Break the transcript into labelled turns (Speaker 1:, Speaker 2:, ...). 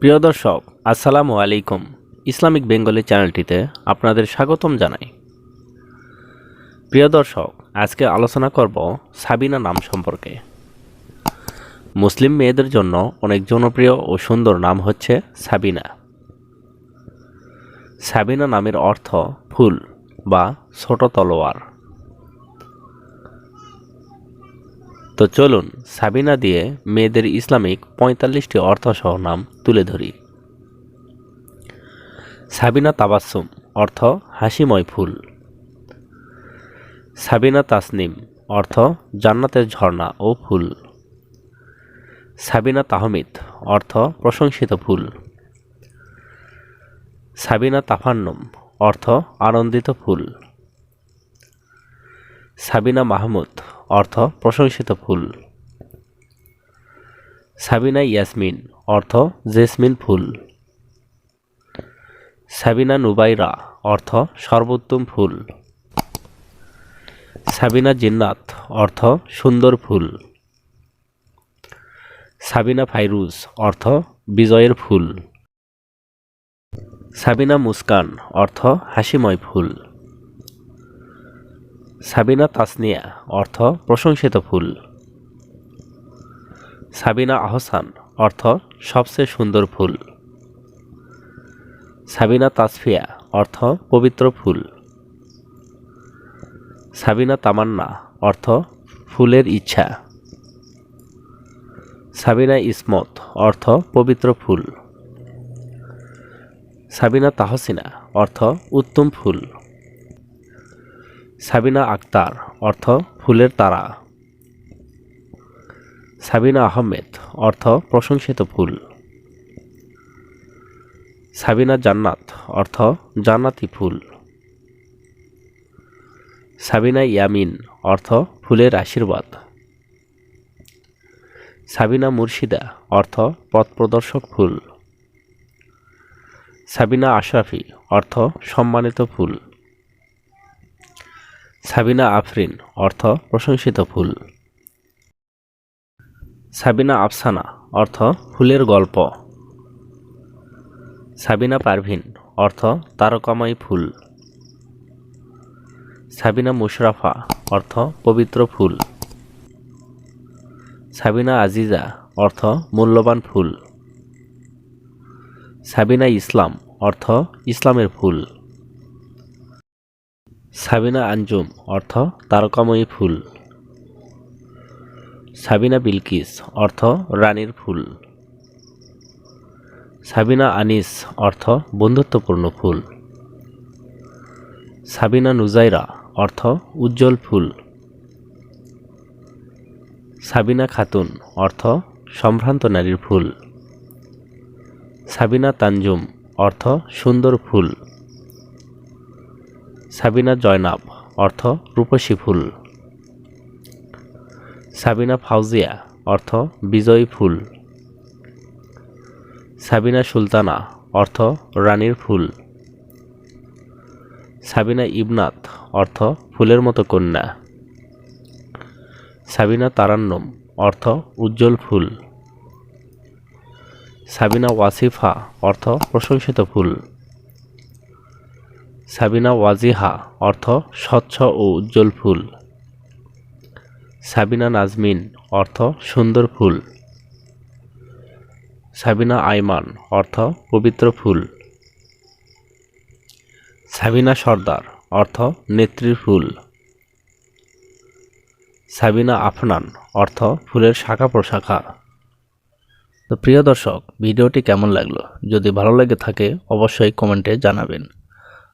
Speaker 1: প্রিয় দর্শক, আসসালামু আলাইকুম। ইসলামিক বেঙ্গলি চ্যানেলটিতে আপনাদের স্বাগতম জানাই। প্রিয় দর্শক, আজকে আলোচনা করব সাবিনা নাম সম্পর্কে। মুসলিম মেয়েদের জন্য অনেক জনপ্রিয় ও সুন্দর নাম হচ্ছে সাবিনা। সাবিনা নামের অর্থ ফুল বা ছোট তলোয়ার। তো চলুন সাবিনা দিয়ে মেয়েদের ইসলামিক পঁয়তাল্লিশটি অর্থসহ নাম তুলে ধরি। সাবিনা তাবাসুম অর্থ হাসিময় ফুল। সাবিনা তাসনিম, অর্থ জান্নাতের ঝর্ণা ও ফুল। সাবিনা তাহমিদ, অর্থ প্রশংসিত ফুল। সাবিনা তাফান্নম, অর্থ আনন্দিত ফুল। সাবিনা মাহমুদ, অর্থ প্রশংসিত ফুল। সাবিনা ইয়াসমিন, অর্থ জেসমিন ফুল। সাবিনা নুবাইরা, অর্থ সর্বোত্তম ফুল। সাবিনা জিন্নাত, অর্থ সুন্দর ফুল। সাবিনা ফাইরুজ, অর্থ বিজয়ের ফুল। সাবিনা মুস্কান, অর্থ হাসিময় ফুল। সাবিনা তাসনিয়া, অর্থ প্রশংসিত ফুল। সাবিনা আহসান, অর্থ সবচেয়ে সুন্দর ফুল। সাবিনা তাসফিয়া, অর্থ পবিত্র ফুল। সাবিনা তামান্না, অর্থ ফুলের ইচ্ছা। সাবিনা ইসমত, অর্থ পবিত্র ফুল। সাবিনা তাহসিনা, অর্থ উত্তম ফুল। সাবিনা আক্তার, অর্থ ফুলের তারা। সাবিনা আহমেদ, অর্থ প্রশংসিত ফুল। সাবিনা জান্নাত, অর্থ জান্নাতি ফুল। সাবিনা ইয়ামিন, অর্থ ফুলের আশীর্বাদ। সাবিনা মুর্শিদা, অর্থ পথ প্রদর্শক ফুল। সাবিনা আশরাফি, অর্থ সম্মানিত ফুল। সাবিনা আফরিন, অর্থ প্রশংসিত ফুল। সাবিনা আফসানা, অর্থ ফুলের গল্প। সাবিনা পারভিন, অর্থ তারকাময় ফুল। সাবিনা মুশরাফা, অর্থ পবিত্র ফুল। সাবিনা আজিজা, অর্থ মূল্যবান ফুল। সাবিনা ইসলাম, অর্থ ইসলামের ফুল। সাবিনা আঞ্জুম, অর্থ তারকাময়ী ফুল। সাবিনা বিলকিস, অর্থ রানীর ফুল। সাবিনা আনিস, অর্থ বন্ধুত্বপূর্ণ ফুল। সাবিনা নুজাইরা, অর্থ উজ্জ্বল ফুল। সাবিনা খাতুন, অর্থ সম্ভ্রান্ত নারীর ফুল। সাবিনা তানজুম অর্থ সুন্দর ফুল। সাবিনা জয়নাব, অর্থ রূপসী ফুল। সাবিনা ফাউজিয়া, অর্থ বিজয়ী ফুল। সাবিনা সুলতানা, অর্থ রানীর ফুল। সাবিনা ইবনাত অর্থ ফুলের মতো কন্যা। সাবিনা তারান্নম, অর্থ উজ্জ্বল ফুল। সাবিনা ওয়াসিফা, অর্থ প্রশংসিত ফুল। সাবিনা ওয়াজিহা, অর্থ স্বচ্ছ ও উজ্জ্বল ফুল। সাবিনা নাজমিন, অর্থ সুন্দর ফুল। সাবিনা আইমান, অর্থ পবিত্র ফুল। সাবিনা সর্দার, অর্থ নেত্রীর ফুল। সাবিনা আফনান, অর্থ ফুলের শাখা প্রশাখা। তো প্রিয় দর্শক, ভিডিওটি কেমন লাগল? যদি ভালো লেগে থাকে, অবশ্যই কমেন্টে জানাবেন।